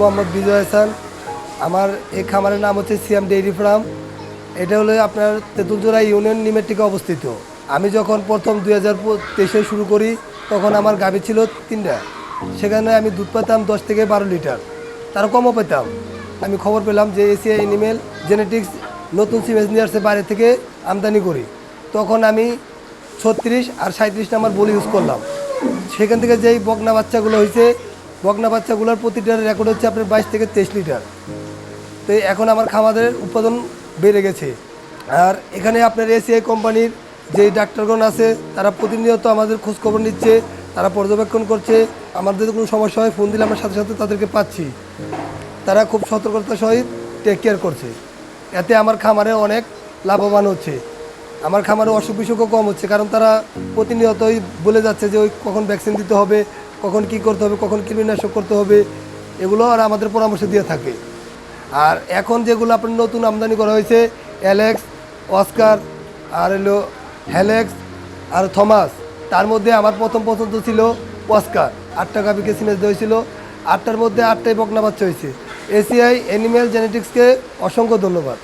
মোহাম্মদ বিজয় হাসান। আমার এই খামারের নাম হচ্ছে সিয়াম ডেইরি ফার্ম। এটা হলো আপনার তেঁতুলজোড়া ইউনিয়ন নিমেটিকে অবস্থিত। আমি যখন প্রথম দুই হাজার তেইশে শুরু করি, তখন আমার গাভী ছিল তিনটা। সেখানে আমি দুধ পেতাম দশ থেকে বারো লিটার। তার কমও পেতাম। আমি খবর পেলাম যে এশিয়া এনিমেল জেনেটিক্স নতুন সিমেজ নিয়ে আসছে বাইরে থেকে আমদানি করি। তখন আমি ছত্রিশ আর সাঁত্রিশ নাম্বার বলি ইউজ করলাম। সেখান থেকে যেই বকনা বাচ্চাগুলো হয়েছে বকনা বাচ্চাগুলোর প্রতিটার রেকর্ড হচ্ছে আপনার বাইশ থেকে তেইশ লিটার। তো এখন আমার খামারের উৎপাদন বেড়ে গেছে। আর এখানে আপনার এসিআই কোম্পানির যে ডাক্তারগণ আছে, তারা প্রতিনিয়ত আমাদের খোঁজখবর নিচ্ছে, তারা পর্যবেক্ষণ করছে। আমাদের যদি কোনো সমস্যা হয় ফোন দিলে আমরা সাথে সাথে তাদেরকে পাচ্ছি। তারা খুব সতর্কতার সহিত টেক কেয়ার করছে। এতে আমার খামারে অনেক লাভবান হচ্ছে। আমার খামারে অসুখ বিসুখও কম হচ্ছে, কারণ তারা প্রতিনিয়তই বলে যাচ্ছে যে ওই কখন ভ্যাকসিন দিতে হবে কখন কি করতে হবে, কখন কীটনাশক করতে হবে, এগুলো আর আমাদের পরামর্শ দিয়ে থাকে। আর এখন যেগুলো আপনার নতুন আমদানি করা হয়েছে অ্যালেক্স অস্কার আর হলো হ্যালেক্স আর থমাস তার মধ্যে আমার প্রথম পছন্দ ছিল অস্কার আটটা সিমেজ দেওয়া হয়েছিল, আটটার মধ্যে আটটাই বকনা বাচ্চা হয়েছে। এসিআই অ্যানিম্যাল জেনেটিক্সকে অসংখ্য ধন্যবাদ।